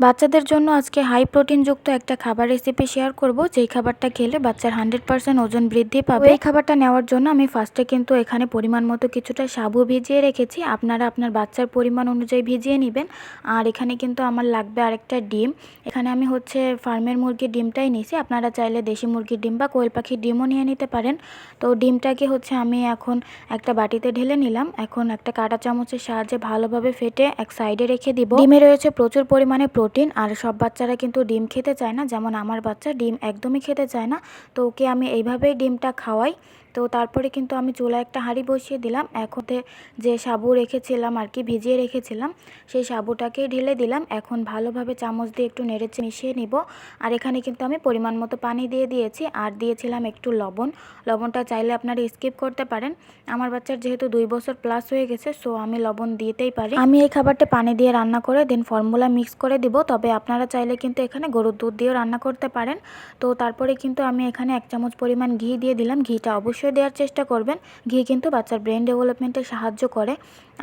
বাচ্চাদের জন্য আজকে হাই প্রোটিনযুক্ত একটা খাবার রেসিপি শেয়ার করব। যেই খাবারটা খেলে বাচ্চার হান্ড্রেড পার্সেন্ট ওজন বৃদ্ধি পাবে। এই খাবারটা নেওয়ার জন্য আমি ফার্স্টে কিন্তু এখানে পরিমাণ মতো কিছুটা সাবু ভিজিয়ে রেখেছি। আপনারা আপনার বাচ্চার পরিমাণ অনুযায়ী ভিজিয়ে নেবেন। আর এখানে কিন্তু আমার লাগবে আরেকটা ডিম। এখানে আমি হচ্ছে ফার্মের মুরগির ডিমটাই নিয়েছি। আপনারা চাইলে দেশি মুরগির ডিম বা কোয়েল পাখির ডিমও নিয়ে নিতে পারেন। তো ডিমটাকে হচ্ছে আমি এখন একটা বাটিতে ঢেলে নিলাম। এখন একটা কাঁটা চামচের সাহায্যে ভালোভাবে ফেটে এক সাইডে রেখে দিব। ডিমে রয়েছে প্রচুর পরিমাণে প্রোটিন আর সব বাচ্চারা কিন্তু ডিম খেতে চায় না। যেমন আমার বাচ্চা ডিম একদমই খেতে চায় না। তো ওকে আমি এইভাবেই ডিমটা খাওয়াই। তো তারপরে কিন্তু আমি চুলায় একটা হাঁড়ি বসিয়ে দিলাম। এখনতে যে সাবু রেখেছিলাম আর কি, ভিজিয়ে রেখেছিলাম, সেই সাবুটাকে ঢেলে দিলাম। এখন ভালোভাবে চামচ দিয়ে একটু নেড়েচে মিশিয়ে নিব। আর এখানে কিন্তু আমি পরিমাণ মতো পানি দিয়ে দিয়েছি। আর দিয়েছিলাম একটু লবণ। লবণটা চাইলে আপনারা স্কিপ করতে পারেন। আমার বাচ্চার যেহেতু দুই বছর প্লাস হয়ে গেছে, সো আমি লবণ দিতেই পারি। আমি এই খাবারটা পানি দিয়ে রান্না করে দেন ফর্মুলা মিক্স করে দিব। তবে আপনারা চাইলে কিন্তু এখানে গরুর দুধ দিয়েও রান্না করতে পারেন। তো তারপরে কিন্তু আমি এখানে এক চামচ পরিমাণ ঘি দিয়ে দিলাম। ঘিটা অবশ্যই অবশ্যই দেওয়ার চেষ্টা করবেন। ঘি কিন্তু বাচ্চার ব্রেন ডেভেলপমেন্টে সাহায্য করে।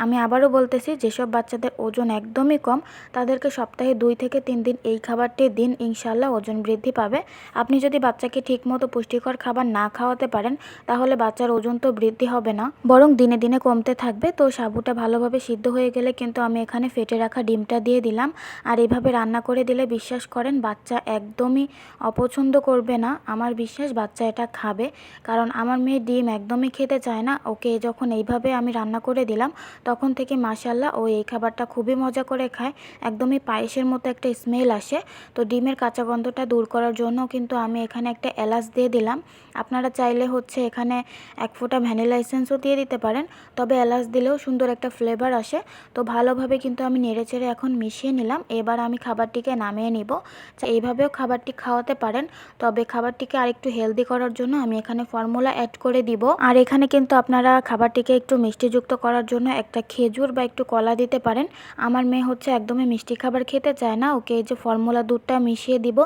আমি আবারও বলতেছি, যেসব বাচ্চাদের ওজন একদমই কম, তাদেরকে সপ্তাহে দুই থেকে তিন দিন এই খাবারটি দিন ইনশাল্লাহ ওজন বৃদ্ধি পাবে। আপনি যদি বাচ্চাকে ঠিকমতো পুষ্টিকর খাবার না খাওয়াতে পারেন, তাহলে বাচ্চার ওজন তো বৃদ্ধি হবে না, বরং দিনে দিনে কমতে থাকবে। তো সাবুটা ভালোভাবে সিদ্ধ হয়ে গেলে কিন্তু আমি এখানে ফেটে রাখা ডিমটা দিয়ে দিলাম। আর এভাবে রান্না করে দিলে বিশ্বাস করেন, বাচ্চা একদমই অপছন্দ করবে না। আমার বিশ্বাস বাচ্চা এটা খাবে, কারণ আমার মেয়ে ডিম একদমই খেতে চায় না। ওকে যখন এইভাবে আমি রান্না করে দিলাম, তখন থেকে মাসাল্লাহ ও এই খাবারটা খুবই মজা করে খায়। একদমই পায়েসের মতো একটা স্মেল আসে। তো ডিমের কাঁচা গন্ধটা দূর করার জন্য কিন্তু আমি এখানে একটা এলাচ দিয়ে দিলাম। আপনারা চাইলে হচ্ছে এখানে এক ফোঁটা ভ্যানিলা এসেন্সও দিয়ে দিতে পারেন। তবে এলাচ দিলেও সুন্দর একটা ফ্লেভার আসে। তো ভালোভাবে কিন্তু আমি নেড়েচেড়ে এখন মিশিয়ে নিলাম। এবার আমি খাবারটিকে নামিয়ে নিব। এইভাবেও খাবারটি খাওয়াতে পারেন। তবে খাবারটিকে আরেকটু হেলদি করার জন্য আমি এখানে ফর্মুলা অ্যাড করে দিব। আর এখানে কিন্তু আপনারা খাবারটিকে একটু মিষ্টিযুক্ত করার জন্য একটা খেজুর বা একটু কলা দিতে পারেন। আমার মেয়ে হচ্ছে একদমই মিষ্টি খাবার খেতে চায় না। ওকে এই যে ফর্মুলা দুধটা মিশিয়ে দিব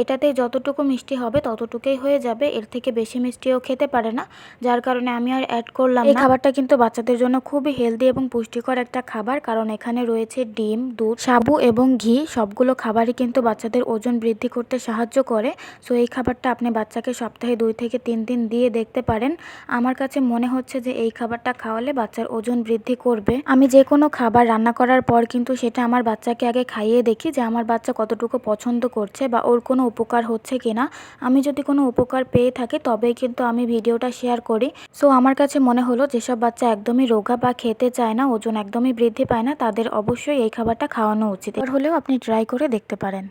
এটাতে যতটুকু মিষ্টি হবে ততটুকুই হয়ে যাবে। এর থেকে বেশি মিষ্টিও খেতে পারে না। যার কারণে আমি আর অ্যাড করলাম এই খাবারটা কিন্তু বাচ্চাদের জন্য খুবই হেলদি এবং পুষ্টিকর একটা খাবার। কারণ এখানে রয়েছে ডিম, দুধ, সাবু এবং ঘি। সবগুলো খাবারই কিন্তু বাচ্চাদের ওজন বৃদ্ধি করতে সাহায্য করে। সো এই খাবারটা আপনি বাচ্চাকে সপ্তাহে দুই থেকে তিন দিন দিয়ে দেখতে পারেন। আমার কাছে মনে হচ্ছে যে এই খাবারটা খাওয়ালে বাচ্চার ওজন বৃদ্ধি করবে। আমি যে কোনো খাবার রান্না করার পর কিন্তু সেটা আমার বাচ্চাকে আগে খাইয়ে দেখি যে আমার বাচ্চা কতটুকু পছন্দ করছে বা ওর কোনো উপকার হচ্ছে কিনা। আমি যদি কোনো উপকার পেয়ে থাকি তবেই কিন্তু আমি ভিডিওটা শেয়ার করি। সো আমার কাছে মনে হলো যেসব বাচ্চা একদমই রোগা বা খেতে চায় না, ওজন একদমই বৃদ্ধি পায় না, তাদের অবশ্যই এই খাবারটা খাওয়ানো উচিত। হলেও আপনি ট্রাই করে দেখতে পারেন।